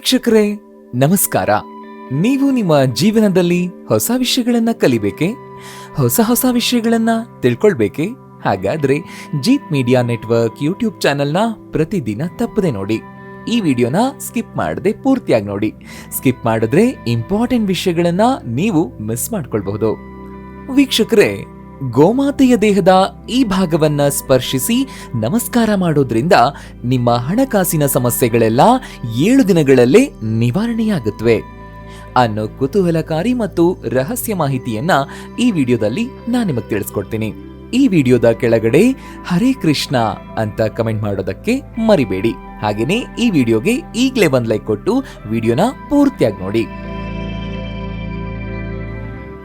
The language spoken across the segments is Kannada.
ವೀಕ್ಷಕರೇ, ನಮಸ್ಕಾರ. ನೀವು ನಿಮ್ಮ ಜೀವನದಲ್ಲಿ ಹೊಸ ವಿಷಯಗಳನ್ನ ಕಲಿಬೇಕೆ? ಹೊಸ ಹೊಸ ವಿಷಯಗಳನ್ನ ತಿಳ್ಕೊಳ್ಬೇಕೆ? ಹಾಗಾದ್ರೆ ಜೀತ್ ಮೀಡಿಯಾ ನೆಟ್ವರ್ಕ್ ಯೂಟ್ಯೂಬ್ ಚಾನೆಲ್ನ ಪ್ರತಿದಿನ ತಪ್ಪದೆ ನೋಡಿ. ಈ ವಿಡಿಯೋನ ಸ್ಕಿಪ್ ಮಾಡದೆ ಪೂರ್ತಿಯಾಗಿ ನೋಡಿ. ಸ್ಕಿಪ್ ಮಾಡಿದ್ರೆ ಇಂಪಾರ್ಟೆಂಟ್ ವಿಷಯಗಳನ್ನ ನೀವು ಮಿಸ್ ಮಾಡ್ಕೊಳ್ಬಹುದು. ವೀಕ್ಷಕರೇ ಗೋಮಾತೆಯ ದೇಹದ ಈ ಭಾಗವನ್ನ ಸ್ಪರ್ಶಿಸಿ ನಮಸ್ಕಾರ ಮಾಡೋದ್ರಿಂದ ನಿಮ್ಮ ಹಣಕಾಸಿನ ಸಮಸ್ಯೆಗಳೆಲ್ಲ ಏಳು ದಿನಗಳಲ್ಲೇ ನಿವಾರಣೆಯಾಗುತ್ತವೆ ಅನ್ನೋ ಕುತೂಹಲಕಾರಿ ಮತ್ತು ರಹಸ್ಯ ಮಾಹಿತಿಯನ್ನ ಈ ವಿಡಿಯೋದಲ್ಲಿ ನಾನು ನಿಮಗೆ ತಿಳಿಸ್ಕೊಡ್ತೀನಿ. ಈ ವಿಡಿಯೋದ ಕೆಳಗಡೆ ಹರೇ ಕೃಷ್ಣ ಅಂತ ಕಮೆಂಟ್ ಮಾಡೋದಕ್ಕೆ ಮರಿಬೇಡಿ. ಹಾಗೆಯೇ ಈ ವಿಡಿಯೋಗೆ ಈಗಲೇ ಒಂದು ಲೈಕ್ ಕೊಟ್ಟು ವಿಡಿಯೋನ ಪೂರ್ತಿಯಾಗಿ ನೋಡಿ.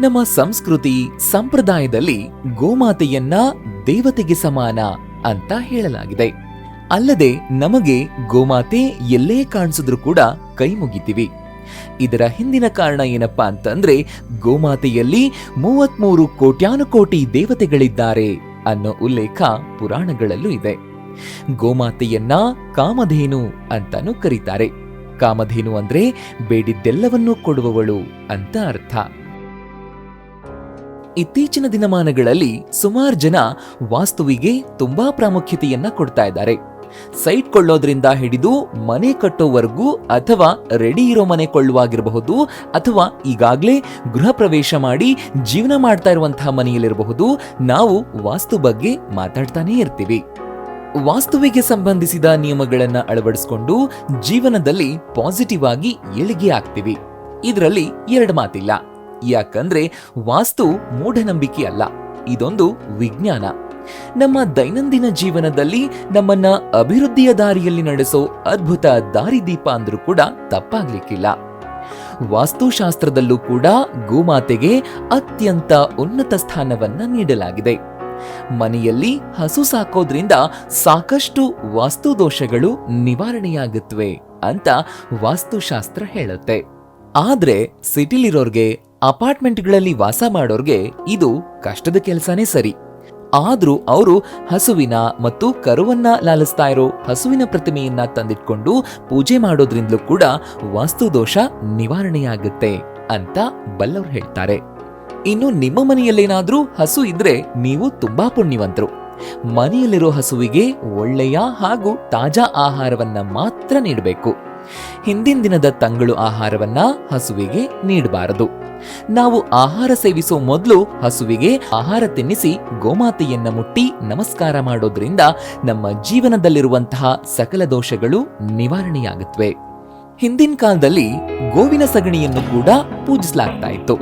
ನಮ್ಮ ಸಂಸ್ಕೃತಿ ಸಂಪ್ರದಾಯದಲ್ಲಿ ಗೋಮಾತೆಯನ್ನ ದೇವತೆಗೆ ಸಮಾನ ಅಂತ ಹೇಳಲಾಗಿದೆ. ಅಲ್ಲದೆ ನಮಗೆ ಗೋಮಾತೆ ಎಲ್ಲೇ ಕಾಣಿಸಿದ್ರು ಕೂಡ ಕೈ ಮುಗಿತೀವಿ. ಇದರ ಹಿಂದಿನ ಕಾರಣ ಏನಪ್ಪಾ ಅಂತಂದ್ರೆ ಗೋಮಾತೆಯಲ್ಲಿ ಮೂವತ್ಮೂರು ಕೋಟ್ಯಾನುಕೋಟಿ ದೇವತೆಗಳಿದ್ದಾರೆ ಅನ್ನೋ ಉಲ್ಲೇಖ ಪುರಾಣಗಳಲ್ಲೂ ಇದೆ. ಗೋಮಾತೆಯನ್ನ ಕಾಮಧೇನು ಅಂತಾನು ಕರೀತಾರೆ. ಕಾಮಧೇನು ಅಂದ್ರೆ ಬೇಡಿದ್ದೆಲ್ಲವನ್ನೂ ಕೊಡುವವಳು ಅಂತ ಅರ್ಥ. ಇತ್ತೀಚಿನ ದಿನಮಾನಗಳಲ್ಲಿ ಸುಮಾರು ಜನ ವಾಸ್ತುವಿಗೆ ತುಂಬಾ ಪ್ರಾಮುಖ್ಯತೆಯನ್ನ ಕೊಡ್ತಾ ಇದ್ದಾರೆ. ಸೈಟ್ ಕೊಳ್ಳೋದ್ರಿಂದ ಹಿಡಿದು ಮನೆ ಕಟ್ಟೋವರೆಗೂ ಅಥವಾ ರೆಡಿ ಇರೋ ಮನೆ ಕೊಳ್ಳುವಾಗಿರಬಹುದು ಅಥವಾ ಈಗಾಗಲೇ ಗೃಹ ಪ್ರವೇಶ ಮಾಡಿ ಜೀವನ ಮಾಡ್ತಾ ಇರುವಂತಹ ಮನೆಯಲ್ಲಿರಬಹುದು. ನಾವು ವಾಸ್ತು ಬಗ್ಗೆ ಮಾತಾಡ್ತಾನೆ ಇರ್ತೀವಿ. ವಾಸ್ತುವಿಗೆ ಸಂಬಂಧಿಸಿದ ನಿಯಮಗಳನ್ನು ಅಳವಡಿಸಿಕೊಂಡು ಜೀವನದಲ್ಲಿ ಪಾಸಿಟಿವ್ ಆಗಿ ಏಳಿಗೆ ಆಗ್ತೀವಿ. ಇದರಲ್ಲಿ ಎರಡು ಮಾತಿಲ್ಲ. ಯಾಕಂದ್ರೆ ವಾಸ್ತು ಮೂಢನಂಬಿಕೆ ಅಲ್ಲ. ಇದೊಂದು ವಿಜ್ಞಾನ. ನಮ್ಮ ದೈನಂದಿನ ಜೀವನದಲ್ಲಿ ನಮ್ಮನ್ನ ಅಭಿವೃದ್ಧಿಯ ದಾರಿಯಲ್ಲಿ ನಡೆಸೋ ಅದ್ಭುತ ದಾರಿದೀಪ ಅಂದ್ರೂ ಕೂಡ ತಪ್ಪಾಗ್ಲಿಕ್ಕಿಲ್ಲ. ವಾಸ್ತುಶಾಸ್ತ್ರದಲ್ಲೂ ಕೂಡ ಗೋಮಾತೆಗೆ ಅತ್ಯಂತ ಉನ್ನತ ಸ್ಥಾನವನ್ನ ನೀಡಲಾಗಿದೆ. ಮನೆಯಲ್ಲಿ ಹಸು ಸಾಕೋದ್ರಿಂದ ಸಾಕಷ್ಟು ವಾಸ್ತು ದೋಷಗಳು ನಿವಾರಣೆಯಾಗುತ್ತವೆ ಅಂತ ವಾಸ್ತುಶಾಸ್ತ್ರ ಹೇಳುತ್ತೆ. ಆದ್ರೆ ಸಿಟಿಲಿರೋರ್ಗೆ ಅಪಾರ್ಟ್ಮೆಂಟ್ಗಳಲ್ಲಿ ವಾಸ ಮಾಡೋರ್ಗೆ ಇದು ಕಷ್ಟದ ಕೆಲಸನೇ ಸರಿ. ಆದ್ರೂ ಅವರು ಹಸುವಿನ ಮತ್ತು ಕರುವನ್ನ ಲಾಲಿಸ್ತಾ ಇರೋ ಹಸುವಿನ ಪ್ರತಿಮೆಯನ್ನ ತಂದಿಟ್ಕೊಂಡು ಪೂಜೆ ಮಾಡೋದ್ರಿಂದಲೂ ಕೂಡ ವಾಸ್ತುದೋಷ ನಿವಾರಣೆಯಾಗುತ್ತೆ ಅಂತ ಬಲ್ಲವ್ರು ಹೇಳ್ತಾರೆ. ಇನ್ನು ನಿಮ್ಮ ಮನೆಯಲ್ಲೇನಾದ್ರೂ ಹಸು ಇದ್ರೆ ನೀವು ತುಂಬಾ ಪುಣ್ಯವಂತರು. ಮನೆಯಲ್ಲಿರೋ ಹಸುವಿಗೆ ಒಳ್ಳೆಯ ಹಾಗೂ ತಾಜಾ ಆಹಾರವನ್ನ ಮಾತ್ರ ನೀಡಬೇಕು. ಹಿಂದಿನ ದಿನದ ತಂಗಳು ಆಹಾರವನ್ನ ಹಸುವಿಗೆ ನೀಡಬಾರದು. ನಾವು ಆಹಾರ ಸೇವಿಸೋ ಮೊದಲು ಹಸುವಿಗೆ ಆಹಾರ ತಿನ್ನಿಸಿ ಗೋಮಾತೆಯನ್ನ ಮುಟ್ಟಿ ನಮಸ್ಕಾರ ಮಾಡೋದ್ರಿಂದ ನಮ್ಮ ಜೀವನದಲ್ಲಿರುವಂತಹ ಸಕಲ ದೋಷಗಳು ನಿವಾರಣೆಯಾಗುತ್ತವೆ. ಹಿಂದಿನ ಕಾಲದಲ್ಲಿ ಗೋವಿನ ಸಗಣಿಯನ್ನು ಕೂಡ ಪೂಜಿಸಲಾಗ್ತಾ ಇತ್ತು.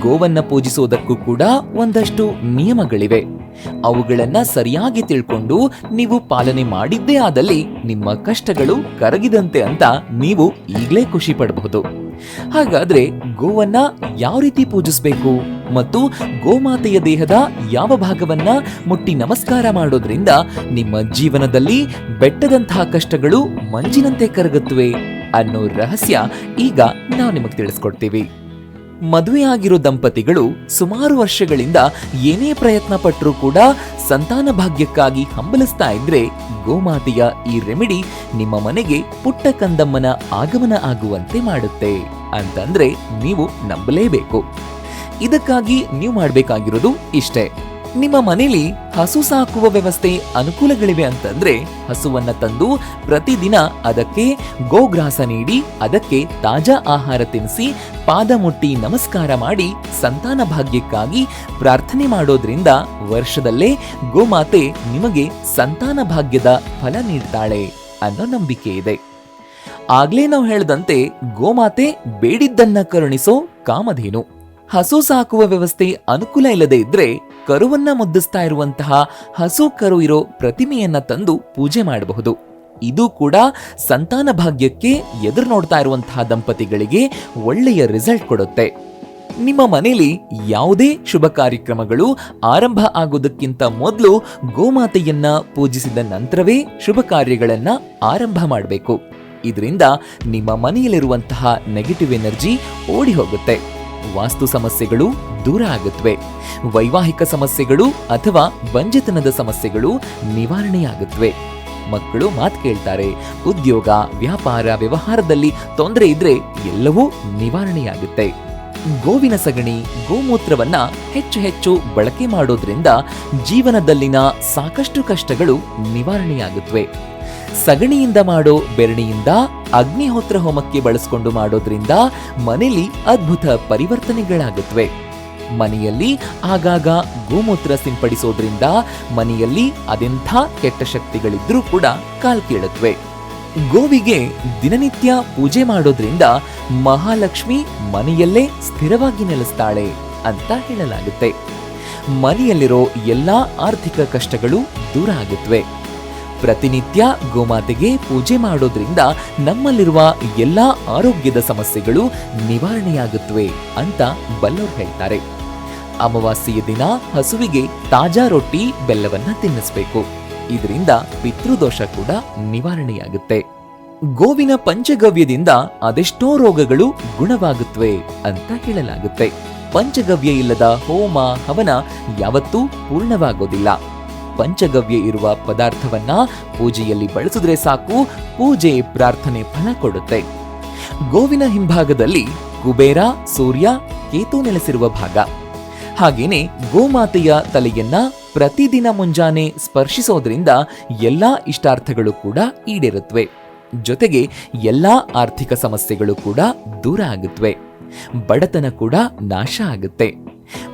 ಗೋವನ್ನ ಪೂಜಿಸೋದಕ್ಕೂ ಕೂಡ ಒಂದಷ್ಟು ನಿಯಮಗಳಿವೆ. ಅವುಗಳನ್ನ ಸರಿಯಾಗಿ ತಿಳ್ಕೊಂಡು ನೀವು ಪಾಲನೆ ಮಾಡಿದ್ದೇ ಆದಲ್ಲಿ ನಿಮ್ಮ ಕಷ್ಟಗಳು ಕರಗಿದಂತೆ ಅಂತ ನೀವು ಈಗಲೇ ಖುಷಿ ಪಡಬಹುದು ಹಾಗಾದ್ರೆ ಗೋವನ್ನ ಯಾವ ರೀತಿ ಪೂಜಿಸಬೇಕು ಮತ್ತು ಗೋಮಾತೆಯ ದೇಹದ ಯಾವ ಭಾಗವನ್ನ ಮುಟ್ಟಿ ನಮಸ್ಕಾರ ಮಾಡೋದ್ರಿಂದ ನಿಮ್ಮ ಜೀವನದಲ್ಲಿ ಬೆಟ್ಟದಂತಹ ಕಷ್ಟಗಳು ಮಂಜಿನಂತೆ ಕರಗುತ್ತವೆ ಅನ್ನೋ ರಹಸ್ಯ ಈಗ ನಾವು ನಿಮಗೆ ತಿಳಿಸ್ಕೊಡ್ತೀವಿ. ಮದುವೆಯಾಗಿರೋ ದಂಪತಿಗಳು ಸುಮಾರು ವರ್ಷಗಳಿಂದ ಏನೇ ಪ್ರಯತ್ನ ಪಟ್ಟರೂ ಕೂಡ ಸಂತಾನ ಭಾಗ್ಯಕ್ಕಾಗಿ ಹಂಬಲಿಸ್ತಾ ಇದ್ರೆ ಗೋಮಾತೆಯ ಈ ರೆಮಿಡಿ ನಿಮ್ಮ ಮನೆಗೆ ಪುಟ್ಟ ಕಂದಮ್ಮನ ಆಗಮನ ಆಗುವಂತೆ ಮಾಡುತ್ತೆ ಅಂತಂದ್ರೆ ನೀವು ನಂಬಲೇಬೇಕು. ಇದಕ್ಕಾಗಿ ನೀವು ಮಾಡಬೇಕಾಗಿರೋದು ಇಷ್ಟೇ. ನಿಮ್ಮ ಮನೇಲಿ ಹಸು ಸಾಕುವ ವ್ಯವಸ್ಥೆ ಅನುಕೂಲಗಳಿವೆ ಅಂತಂದ್ರೆ ಹಸುವನ್ನ ತಂದು ಪ್ರತಿದಿನ ಅದಕ್ಕೆ ಗೋಗ್ರಾಸ ನೀಡಿ, ಅದಕ್ಕೆ ತಾಜಾ ಆಹಾರ ತಿನ್ನಿಸಿ, ಪಾದ ಮುಟ್ಟಿ ನಮಸ್ಕಾರ ಮಾಡಿ ಸಂತಾನ ಭಾಗ್ಯಕ್ಕಾಗಿ ಪ್ರಾರ್ಥನೆ ಮಾಡೋದ್ರಿಂದ ವರ್ಷದಲ್ಲೇ ಗೋಮಾತೆ ನಿಮಗೆ ಸಂತಾನ ಭಾಗ್ಯದ ಫಲ ನೀಡ್ತಾಳೆ ಅನ್ನೋ ನಂಬಿಕೆ ಇದೆ. ಆಗ್ಲೇ ನಾವು ಹೇಳ್ದಂತೆ ಗೋಮಾತೆ ಬೇಡಿದ್ದನ್ನ ಕರುಣಿಸೋ ಕಾಮಧೇನು. ಹಸು ಸಾಕುವ ವ್ಯವಸ್ಥೆ ಅನುಕೂಲ ಇಲ್ಲದೆ ಇದ್ರೆ ಕರುವನ್ನ ಮುದ್ದಿಸ್ತಾ ಇರುವಂತಹ ಹಸು ಕರು ಇರೋ ಪ್ರತಿಮೆಯನ್ನ ತಂದು ಪೂಜೆ ಮಾಡಬಹುದು. ಇದು ಕೂಡ ಸಂತಾನ ಭಾಗ್ಯಕ್ಕೆ ಎದುರು ನೋಡ್ತಾ ಇರುವಂತಹ ದಂಪತಿಗಳಿಗೆ ಒಳ್ಳೆಯ ರಿಸಲ್ಟ್ ಕೊಡುತ್ತೆ. ನಿಮ್ಮ ಮನೆಯಲ್ಲಿ ಯಾವುದೇ ಶುಭ ಕಾರ್ಯಕ್ರಮಗಳು ಆರಂಭ ಆಗೋದಕ್ಕಿಂತ ಮೊದಲು ಗೋಮಾತೆಯನ್ನ ಪೂಜಿಸಿದ ನಂತರವೇ ಶುಭ ಕಾರ್ಯಗಳನ್ನ ಆರಂಭ ಮಾಡಬೇಕು. ಇದರಿಂದ ನಿಮ್ಮ ಮನೆಯಲ್ಲಿರುವಂತಹ ನೆಗೆಟಿವ್ ಎನರ್ಜಿ ಓಡಿ ಹೋಗುತ್ತೆ. ವಾಸ್ತು ಸಮಸ್ಯೆಗಳು ದೂರ ಆಗುತ್ತವೆ. ವೈವಾಹಿಕ ಸಮಸ್ಯೆಗಳು ಅಥವಾ ಬಂಜತನದ ಸಮಸ್ಯೆಗಳು ನಿವಾರಣೆಯಾಗುತ್ತವೆ. ಮಕ್ಕಳು ಮಾತು ಕೇಳ್ತಾರೆ, ಉದ್ಯೋಗ, ವ್ಯಾಪಾರ, ವ್ಯವಹಾರದಲ್ಲಿ ತೊಂದರೆ ಇದ್ರೆ ಎಲ್ಲವೂ ನಿವಾರಣೆಯಾಗುತ್ತೆ. ಗೋವಿನ ಸಗಣಿ, ಗೋಮೂತ್ರವನ್ನ ಹೆಚ್ಚು ಹೆಚ್ಚು ಬಳಕೆ ಮಾಡೋದ್ರಿಂದ ಜೀವನದಲ್ಲಿನ ಸಾಕಷ್ಟು ಕಷ್ಟಗಳು ನಿವಾರಣೆಯಾಗುತ್ತವೆ. ಸಗಣಿಯಿಂದ ಮಾಡೋ ಬೆರಣಿಯಿಂದ ಅಗ್ನಿಹೋತ್ರ ಹೋಮಕ್ಕೆ ಬಳಸ್ಕೊಂಡು ಮಾಡೋದ್ರಿಂದ ಮನೆಯಲ್ಲಿ ಅದ್ಭುತ ಪರಿವರ್ತನೆಗಳಾಗುತ್ತವೆ. ಮನೆಯಲ್ಲಿ ಆಗಾಗ ಗೋಮೂತ್ರ ಸಿಂಪಡಿಸೋದ್ರಿಂದ ಮನೆಯಲ್ಲಿ ಅದೆಂಥ ಕೆಟ್ಟ ಶಕ್ತಿಗಳಿದ್ರೂ ಕೂಡ ಕಾಲ್ಕೀಳುತ್ತವೆ ಗೋವಿಗೆ ದಿನನಿತ್ಯ ಪೂಜೆ ಮಾಡೋದ್ರಿಂದ ಮಹಾಲಕ್ಷ್ಮಿ ಮನೆಯಲ್ಲೇ ಸ್ಥಿರವಾಗಿ ನೆಲೆಸ್ತಾಳೆ ಅಂತ ಹೇಳಲಾಗುತ್ತೆ. ಮನೆಯಲ್ಲಿರೋ ಎಲ್ಲಾ ಆರ್ಥಿಕ ಕಷ್ಟಗಳು ದೂರ ಆಗುತ್ತವೆ. ಪ್ರತಿನಿತ್ಯ ಗೋಮಾತೆಗೆ ಪೂಜೆ ಮಾಡೋದ್ರಿಂದ ನಮ್ಮಲ್ಲಿರುವ ಎಲ್ಲಾ ಆರೋಗ್ಯದ ಸಮಸ್ಯೆಗಳು ನಿವಾರಣೆಯಾಗುತ್ತವೆ ಅಂತ ಬಲ್ಲೋರ್ ಹೇಳ್ತಾರೆ. ಅಮಾವಾಸ್ಯೆಯ ದಿನ ಹಸುವಿಗೆ ತಾಜಾ ರೊಟ್ಟಿ, ಬೆಲ್ಲವನ್ನ ತಿನ್ನಿಸಬೇಕು. ಇದರಿಂದ ಪಿತೃದೋಷ ಕೂಡ ನಿವಾರಣೆಯಾಗುತ್ತೆ. ಗೋವಿನ ಪಂಚಗವ್ಯದಿಂದ ಅದೆಷ್ಟೋ ರೋಗಗಳು ಗುಣವಾಗುತ್ತವೆ ಅಂತ ಹೇಳಲಾಗುತ್ತೆ. ಪಂಚಗವ್ಯ ಇಲ್ಲದ ಹೋಮ, ಹವನ ಯಾವತ್ತೂ ಪೂರ್ಣವಾಗೋದಿಲ್ಲ. ಪಂಚಗವ್ಯ ಇರುವ ಪದಾರ್ಥವನ್ನ ಪೂಜೆಯಲ್ಲಿ ಬಳಸಿದ್ರೆ ಸಾಕು, ಪೂಜೆ ಪ್ರಾರ್ಥನೆ ಫಲ ಕೊಡುತ್ತೆ. ಗೋವಿನ ಹಿಂಭಾಗದಲ್ಲಿ ಕುಬೇರ, ಸೂರ್ಯ, ಕೇತು ನೆಲೆಸಿರುವ ಭಾಗ. ಹಾಗೇನೆ ಗೋಮಾತೆಯ ತಲೆಯನ್ನ ಪ್ರತಿದಿನ ಮುಂಜಾನೆ ಸ್ಪರ್ಶಿಸೋದ್ರಿಂದ ಎಲ್ಲಾ ಇಷ್ಟಾರ್ಥಗಳು ಕೂಡ ಈಡೇರುತ್ತವೆ ಜೊತೆಗೆ ಎಲ್ಲಾ ಆರ್ಥಿಕ ಸಮಸ್ಯೆಗಳು ಕೂಡ ದೂರ ಆಗುತ್ತವೆ ಬಡತನ ಕೂಡ ನಾಶ ಆಗುತ್ತೆ.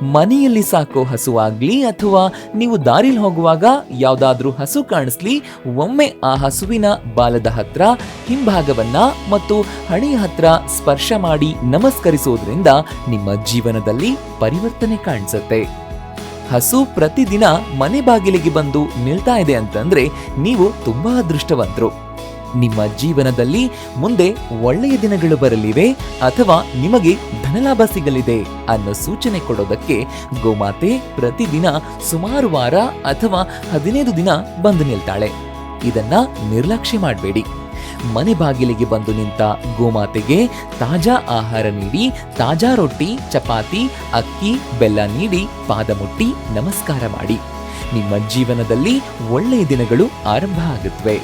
ಮನೆಯಲ್ಲಿ ಸಾಕೋ ಹಸುವಾಗ್ಲಿ ಅಥವಾ ನೀವು ದಾರಿಲಿ ಹೋಗುವಾಗ ಯಾವುದಾದ್ರೂ ಹಸು ಕಾಣಿಸ್ಲಿ, ಒಮ್ಮೆ ಆ ಹಸುವಿನ ಬಾಲದ ಹತ್ರ ಹಿಂಭಾಗವನ್ನ ಮತ್ತು ಹಣೆಯ ಹತ್ರ ಸ್ಪರ್ಶ ಮಾಡಿ ನಮಸ್ಕರಿಸೋದ್ರಿಂದ ನಿಮ್ಮ ಜೀವನದಲ್ಲಿ ಪರಿವರ್ತನೆ ಕಾಣಿಸುತ್ತೆ. ಹಸು ಪ್ರತಿದಿನ ಮನೆ ಬಾಗಿಲಿಗೆ ಬಂದು ನಿಲ್ತಾ ಇದೆ ಅಂತಂದ್ರೆ ನೀವು ತುಂಬಾ ಅದೃಷ್ಟವಂತರು. ನಿಮ್ಮ ಜೀವನದಲ್ಲಿ ಮುಂದೆ ಒಳ್ಳೆಯ ದಿನಗಳು ಬರಲಿವೆ ಅಥವಾ ನಿಮಗೆ ಧನಲಾಭ ಸಿಗಲಿದೆ ಅನ್ನೋ ಸೂಚನೆ ಕೊಡೋದಕ್ಕೆ ಗೋಮಾತೆ ಪ್ರತಿದಿನ ಸುಮಾರು ವಾರ ಅಥವಾ ಹದಿನೈದು ದಿನ ಬಂದು ನಿಲ್ತಾಳೆ. ಇದನ್ನ ನಿರ್ಲಕ್ಷ್ಯ ಮಾಡಬೇಡಿ. ಮನೆ ಬಾಗಿಲಿಗೆ ಬಂದು ನಿಂತ ಗೋಮಾತೆಗೆ ತಾಜಾ ಆಹಾರ ನೀಡಿ, ತಾಜಾ ರೊಟ್ಟಿ, ಚಪಾತಿ, ಅಕ್ಕಿ, ಬೆಲ್ಲ ನೀಡಿ, ಪಾದ ಮುಟ್ಟಿ ನಮಸ್ಕಾರ ಮಾಡಿ. ನಿಮ್ಮ ಜೀವನದಲ್ಲಿ ಒಳ್ಳೆಯ ದಿನಗಳು ಆರಂಭ ಆಗುತ್ತವೆ